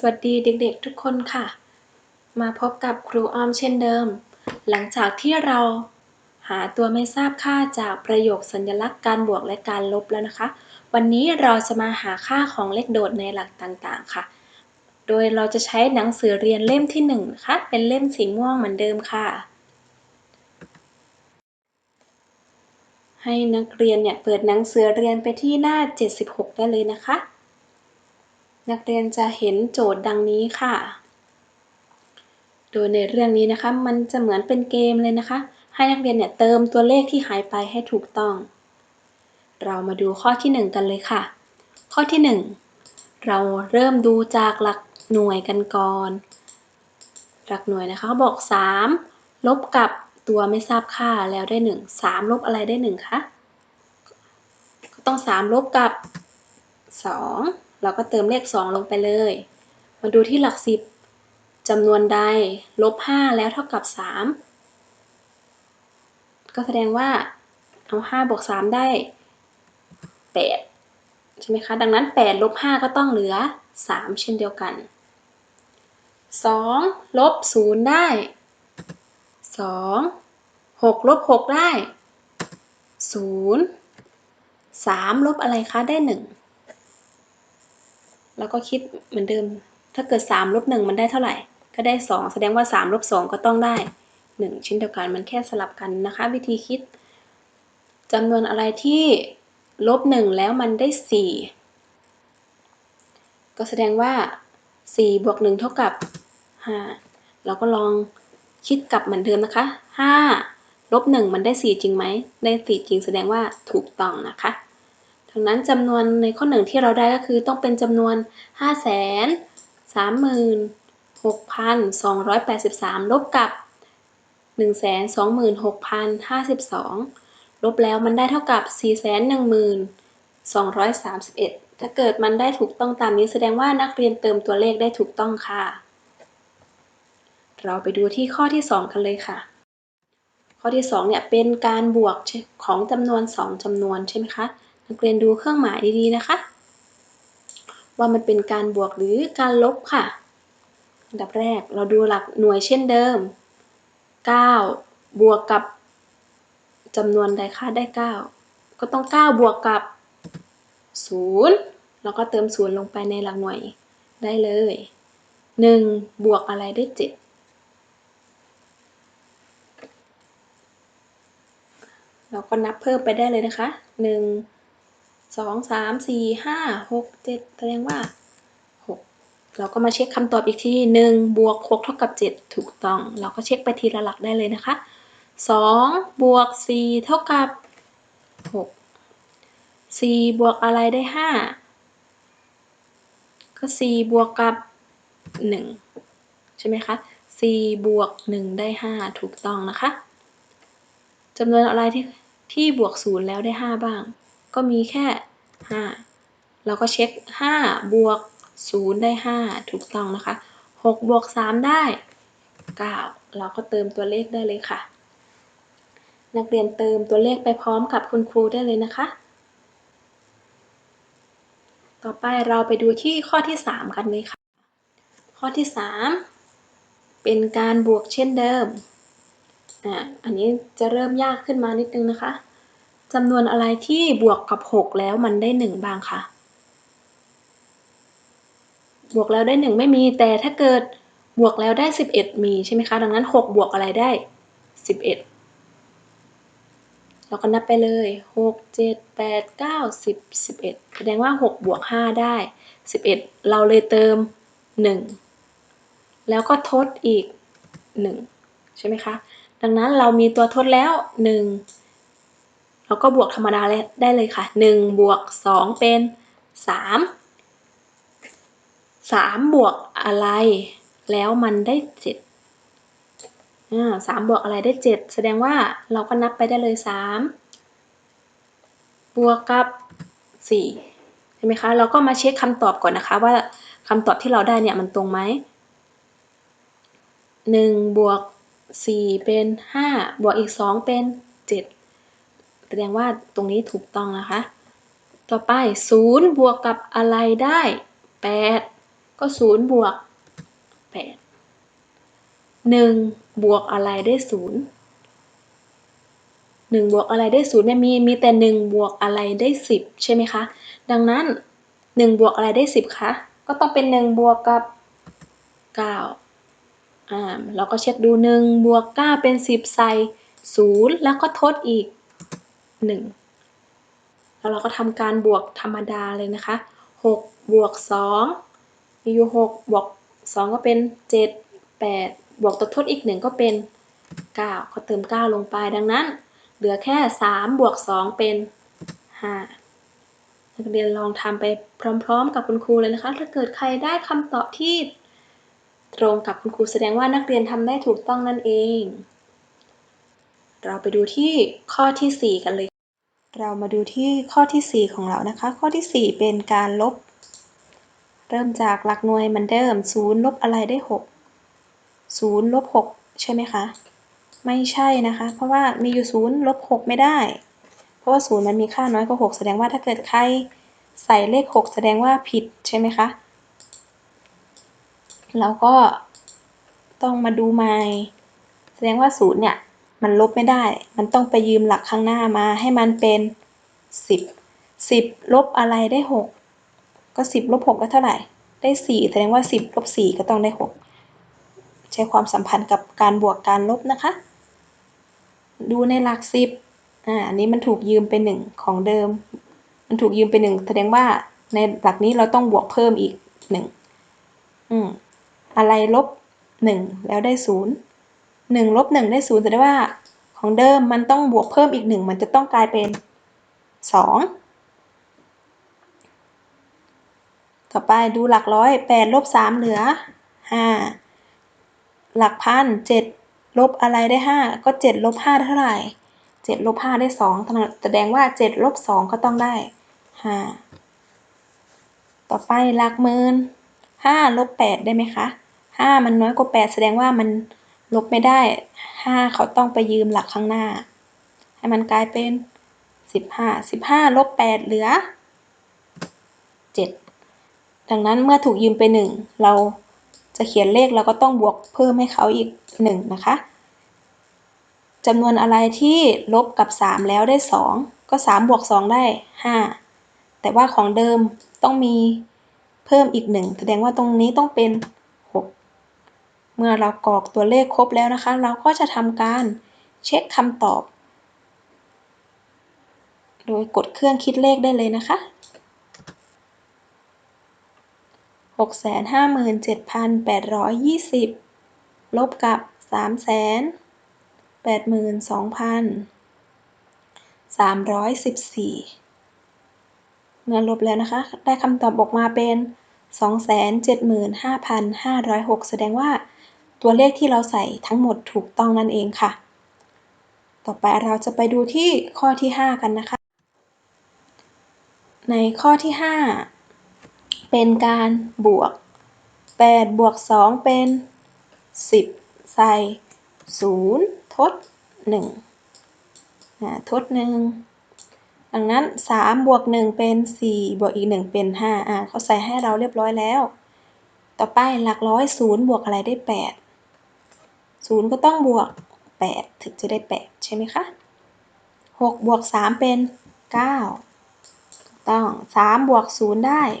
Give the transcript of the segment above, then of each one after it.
สวัสดีเด็ก ๆ ทุกคนค่ะ มาพบกับครูอ้อมเช่นเดิม หลังจากที่เราหาตัวไม่ทราบค่าจากประโยคสัญลักษณ์การบวกและการลบแล้วนะคะ วันนี้เราจะมาหาค่าของเลขโดดในหลักต่างๆค่ะ โดยเราจะใช้หนังสือเรียนเล่มที่1นะคะเป็นเล่มสีม่วงเหมือนเดิมค่ะ ให้นักเรียนเนี่ยเปิดหนังสือเรียนไปที่หน้า 76 ได้เลยนะคะ นักเรียนจะเห็นโจทย์ดังนี้ค่ะ โดยในเรื่องนี้นะคะ มันจะเหมือนเป็นเกมเลยนะคะ ให้นักเรียนเนี่ยเติมตัวเลขที่หายไปให้ถูกต้อง เรามาดูข้อที่ 1 กันเลยค่ะ ข้อที่ 1 เราเริ่มดูจากหลักหน่วยกันก่อน หลักหน่วยนะคะเขาบอก 3 ลบกับตัวไม่ทราบค่าแล้วได้ 1 3 ลบอะไรได้1คะก็ต้อง 3 ลบกับ 2 เราก็เติมเลข 2 ลงไปเลย มาดูที่หลัก 10จำนวนใดลบ 5 แล้วเท่ากับ 3 ก็แสดงว่าเอา5บวก3 ได้ 8 ใช่ไหมคะ ดังนั้น 8 ลบ 5 ก็ต้องเหลือ 3 เช่นเดียวกัน 2 ลบ 0 ได้ 2 6 ลบ 6 ได้ 0 3 ลบอะไรคะ ได้ 1 แล้วก็คิดเหมือนเดิม ถ้าเกิด3ลบ1มันได้เท่าไหร่ ก็ได้ 2 แสดงว่า3ลบ2ก็ต้องได้ 1 เช่นเดียวกันมันแค่สลับกันนะคะ วิธีคิดจำนวนอะไรที่ลบ1แล้วมันได้ 4 ก็แสดงว่า4บวก1เท่ากับ 5 เราก็ลองคิดกลับเหมือนเดิมนะคะ 5 ลบ1มันได้ 4 จริงไหม ได้ 4 จริงแสดงว่าถูกต้องนะคะ ดังนั้นจำนวนในข้อหนึ่งที่เราได้ก็คือต้องเป็นจำนวน 5 3 6,283 ลบกับ 126,052 ลบแล้วมันได้เท่ากับ 411,231 ถ้าเกิดมันได้ถูกต้องตามนี้แสดงว่านักเรียนเติมตัวเลขได้ถูกต้องค่ะ เราไปดูที่ข้อที่ 2 กันเลยค่ะ ข้อที่ 2 เนี่ยเป็นการบวกของจำนวน 2จำนวนใช่ไหมคะ นักเรียนดูเครื่องหมายดีๆนะคะ ว่ามันเป็นการบวกหรือการลบค่ะ อันดับแรกเราดูหลักหน่วยเช่นเดิม 9 บวกกับจำนวนใดคะได้ 9 ก็ต้อง 9 บวกกับ 0 แล้วก็เติม 0 ลงไปในหลักหน่วยได้เลย 1 บวกอะไรได้ 7เราก็นับเพิ่มไปได้เลยนะคะ 1 สองสามสี่ห้าหกเจ็ดแสดงว่าหกเราก็มาเช็คคำตอบอีกทีหนึ่งบวกหกเท่ากับเจ็ดถูกต้อง เราก็เช็คไปทีละหลักได้เลยนะคะสองบวกสี่เท่ากับหกสี่บวกอะไรได้ห้าก็สี่บวกกับหนึ่งใช่ไหมคะสี่บวกหนึ่งได้ห้าถูกต้องนะคะจำนวนอะไรที่ที่บวกศูนย์แล้วได้ห้าบ้าง ก็มีแค่ 5 เราก็เช็ค 5 บวก 0 ได้ 5 ถูกต้องนะคะ 6 บวก 3 ได้ 9 เราก็เติมตัวเลขได้เลยค่ะ นักเรียนเติมตัวเลขไปพร้อมกับคุณครูได้เลยนะคะ ต่อไปเราไปดูที่ข้อที่ 3 กันเลยค่ะ ข้อที่ 3 เป็นการบวกเช่นเดิมอะอันนี้จะเริ่มยากขึ้นมานิดนึงนะคะ จำนวนอะไรที่บวกกับ6แล้วมันได้1บ้างคะ บวกแล้วได้1ไม่มี แต่ถ้าเกิดบวกแล้วได้11มีใช่ไหมคะ ดังนั้น6บวกอะไรได้11เราก็นับไปเลย6 7 8 9 10 11แสดงว่า6บวก5ได้11เราเลยเติม1แล้วก็ทดอีก1ใช่ไหมคะ ดังนั้นเรามีตัวทดแล้ว1 แล้วก็บวกธรรมดาได้เลยค่ะ1บวก2เป็น 3 3 บวกอะไร แล้วมันได้7อ่า3บวกอะไรได้ 7 แสดงว่าเราก็นับไปได้เลย 3 บวกกับ 4 ใช่ไหมคะ เราก็มาเช็คคำตอบก่อนนะคะว่าคำตอบที่เราได้เนี่ยมันตรงไหม1บวก4เป็น 5 บวกอีก 2 เป็น แสดงว่าตรงนี้ถูกต้องนะคะ ต่อไป 0 บวกกับอะไรได้ 8 ก็ศูนย์บวกแปดหนึ่งบวกอะไรได้ศูนย์หนึ่งบวกอะไรได้ศูนย์เนี่ยมีมีแต่หนึ่งบวกอะไรได้สิบใช่ไหมคะ ดังนั้นหนึ่งบวกอะไรได้สิบคะ ก็ต้องเป็นหนึ่งบวกกับเก้าอ่าเราก็เช็คดูหนึ่งบวกเก้าเป็นสิบใส่ศูนย์แล้วก็ทดอีก หนึ่งแล้วเราก็ทำการบวกธรรมดาเลยนะคะหกบวกสองมีอยู่หกบวกสองก็เป็นเจ็ดแปดบวกตัวทดอีกหนึ่งก็เป็นเก้าก็เติมเก้าลงไปดังนั้น เหลือแค่สามบวกสองเป็นห้านักเรียนลองทำไปพร้อมๆ กับคุณครูเลยนะคะ ถ้าเกิดใครได้คำตอบที่ตรงกับคุณครูแสดงว่านักเรียนทำได้ถูกต้องนั่นเอง เราไปดูที่ข้อที่ 4 กันเลย เรามาดูที่ข้อที่ 4 ของเรานะคะ ข้อที่ 4 เป็นการลบ เริ่มจากหลักหน่วยเหมือนเดิม0ลบอะไรได้ 6 0ลบ6ใช่ไหมคะ ไม่ใช่นะคะ เพราะว่ามีอยู่0ลบ6ไม่ได้ เพราะว่า 0 มันมีค่าน้อยกว่า 6 แสดงว่าถ้าเกิดใครใส่เลข 6 แสดงว่าผิดใช่ไหมคะ แล้วก็ต้องมาดูใหม่ แสดงว่าศูนย์เนี่ย มันลบไม่ได้ มันต้องไปยืมหลักข้างหน้ามาให้มันเป็นสิบสิบลบอะไรได้หกก็สิบลบหกได้เท่าไหร่ ได้สี่แสดงว่าสิบลบสี่ก็ต้องได้หกใช้ความสัมพันธ์กับการบวกการลบนะคะ ดูในหลักสิบอ่าอันนี้มันถูกยืมเป็นหนึ่งของเดิม มันถูกยืมเป็นหนึ่งแสดงว่าในหลักนี้เราต้องบวกเพิ่มอีกหนึ่งอืมอะไรลบหนึ่งแล้วได้ศูนย์ หนึ่งลบหนึ่งได้ศูนย์แสดงว่าของเดิมมันต้องบวกเพิ่มอีกหนึ่งมันจะต้องกลายเป็นสองต่อไปดูหลักร้อยแปดลบสามเหลือห้าหลักพันเจ็ดลบอะไรได้ห้าก็เจ็ดลบห้าเท่าไหร่เจ็ดลบห้าได้สองแสดงว่าเจ็ดลบสองก็ต้องได้ห้าต่อไปหลักหมื่นห้าลบแปดได้ไหมคะห้ามันน้อยกว่าแปดแสดงว่ามัน ลบไม่ได้ ห้าเขาต้องไปยืมหลักข้างหน้า ให้มันกลายเป็นสิบห้า สิบห้าลบแปดเหลือเจ็ดดังนั้นเมื่อถูกยืมไปหนึ่งเราจะเขียนเลขเราก็ต้องบวกเพิ่มให้เขาอีกหนึ่งนะคะจำนวนอะไรที่ลบกับสามแล้วได้สองก็สามบวกสองได้ห้าแต่ว่าของเดิมต้องมีเพิ่มอีกหนึ่งแสดงว่าตรงนี้ต้องเป็น 6 เมื่อเรากรอกตัวเลขครบแล้วนะคะ เราก็จะทำการเช็คคำตอบ โดยกดเครื่องคิดเลขได้เลยนะคะ657,820 ลบกับ 382,314 เมื่อลบแล้วนะคะ ได้คำตอบออกมาเป็น 275,506 แสดงว่า ตัวเลขที่เราใส่ทั้งหมดถูกต้องนั่นเองค่ะ ต่อไปเราจะไปดูที่ข้อที่ 5 กันนะคะ ในข้อที่ 5 เป็นการบวก8บวก2เป็น 10 ใส่ 0 ทด1ทด 1 ดังนั้น 3 บวก 1 เป็น 4 บวกอีก 1 เป็น 5 อ่าเขาใส่ให้เราเรียบร้อยแล้ว ต่อไปหลักร้อย 0 บวกอะไรได้ 8 0ก็ต้องบวก8ถึงจะได้8ใช่ไหมคะ6บวก3เป็น9ถูกต้อง3บวก0ได้3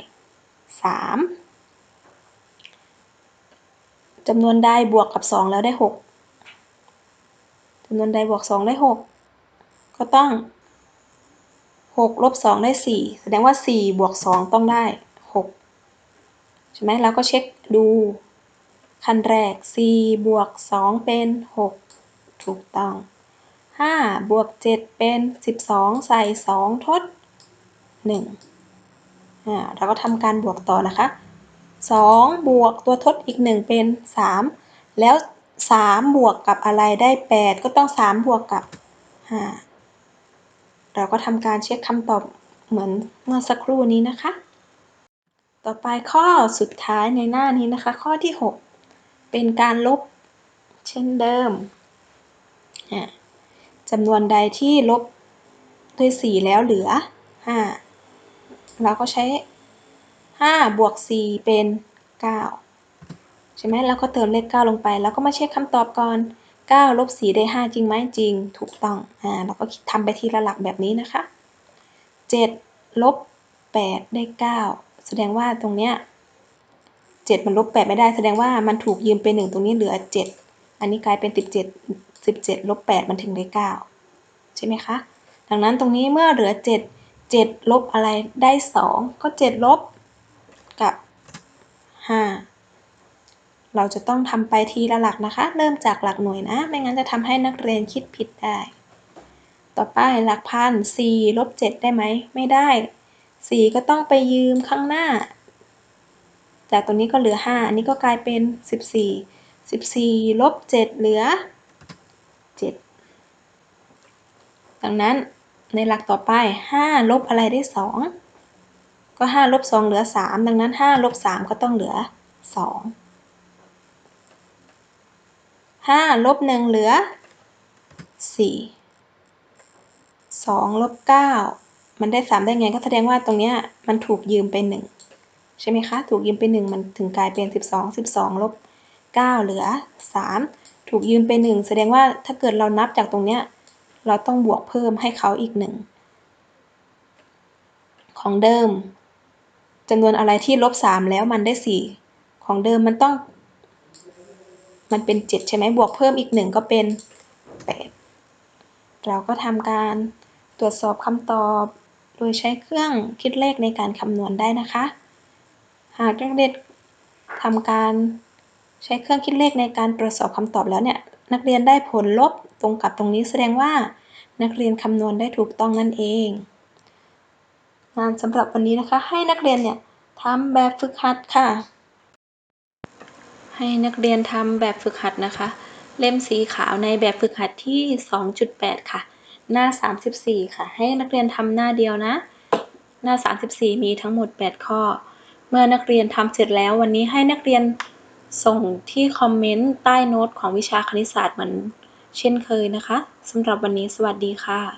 จำนวนใดบวกกับ2แล้วได้6จำนวนใดบวก2ได้6ก็ต้อง6ลบ2ได้4แสดงว่า4บวก2ต้องได้6ใช่ไหมเราก็เช็คดู ขั้นแรก4บวก2เป็น6ถูกต้อง5บวก7เป็น12ใส่2ทด1อ่าเราก็ทำการบวกต่อนะคะ2บวกตัวทดอีก1เป็น3แล้ว3บวกกับอะไรได้8ก็ต้อง3บวกกับ5เราก็ทำการเช็คคำตอบเหมือนเมื่อสักครู่นี้นะคะ ต่อไปข้อสุดท้ายในหน้านี้นะคะ ข้อที่6 เป็นการลบเช่นเดิมจำนวนใดที่ลบด้วย 4 แล้วเหลือ 5 เราก็ใช้ 5 บวก 4 เป็น 9 ใช่ไหมแล้วก็เติมเลข 9 ลงไป แล้วก็มาเช็คคำตอบก่อน 9 ลบ 4 ได้ 5 จริงไหมจริง ถูกต้อง อ่า เราก็ทำไปทีละหลักแบบนี้นะคะ 7 ลบ 8 ได้ 9 แสดงว่าตรงเนี้ย 7 มันลบ 8 ไม่ได้แสดงว่ามันถูกยืมไป 1 ตรงนี้เหลือ 7 อันนี้กลายเป็น 17 17ลบ8มันถึงได้9ใช่ไหมคะ ดังนั้นตรงนี้เมื่อเหลือ 7 7ลบอะไรได้ 2 ก็ 7 ลบกับ 5 เราจะต้องทำไปทีละหลักนะคะ เริ่มจากหลักหน่วยนะ ไม่งั้นจะทำให้นักเรียนคิดผิดได้ ต่อไปหลักพัน4ลบ7ได้ไหม ไม่ได้ 4 ก็ต้องไปยืมข้างหน้า จากตรงนี้ก็เหลือ 5 อันนี้ก็กลายเป็น 14 14ลบ7เหลือ 7 ดังนั้นในหลักต่อไป 5 ลบอะไรได้ 2 ก็ 5 ลบ 2 เหลือ 3 ดังนั้น 5 ลบ 3 ก็ต้องเหลือ 2 5 ลบ 1 เหลือ 4 2 ลบ 9 มันได้ 3 ได้ไงก็แสดงว่าตรงเนี้ยมันถูกยืมไป 1 ใช่ไหมคะ ถูกยืมไป 1 มันถึงกลายเป็น 12 12ลบ9เหลือ 3 ถูกยืมไป 1 แสดงว่าถ้าเกิดเรานับจากตรงเนี้ย เราต้องบวกเพิ่มให้เขาอีก 1 ของเดิมจำนวนอะไรที่ลบ 3 แล้วมันได้ 4 ของเดิมมันต้อง มันเป็น 7 ใช่ไหมบวกเพิ่มอีก 1 ก็เป็น 8 เราก็ทำการตรวจสอบคำตอบ โดยใช้เครื่องคิดเลขในการคำนวณได้นะคะ หากนักเรียนทำการใช้เครื่องคิดเลขในการตรวจสอบคำตอบแล้วเนี่ย นักเรียนได้ผลลบตรงกับตรงนี้แสดงว่า นักเรียนคำนวณได้ถูกต้องนั่นเอง งานสำหรับวันนี้นะคะ ให้นักเรียนเนี่ยทำแบบฝึกหัดค่ะ ให้นักเรียนทำแบบฝึกหัดนะคะ เล่มสีขาวในแบบฝึกหัดที่ 2.8 ค่ะ หน้า 34 ค่ะ ให้นักเรียนทำหน้าเดียวนะ หน้า 34 มีทั้งหมด 8 ข้อ เมื่อนักเรียนทำเสร็จแล้ว วันนี้ให้นักเรียนส่งที่คอมเมนต์ใต้โน้ตของวิชาคณิตศาสตร์เหมือนเช่นเคยนะคะ สำหรับวันนี้สวัสดีค่ะ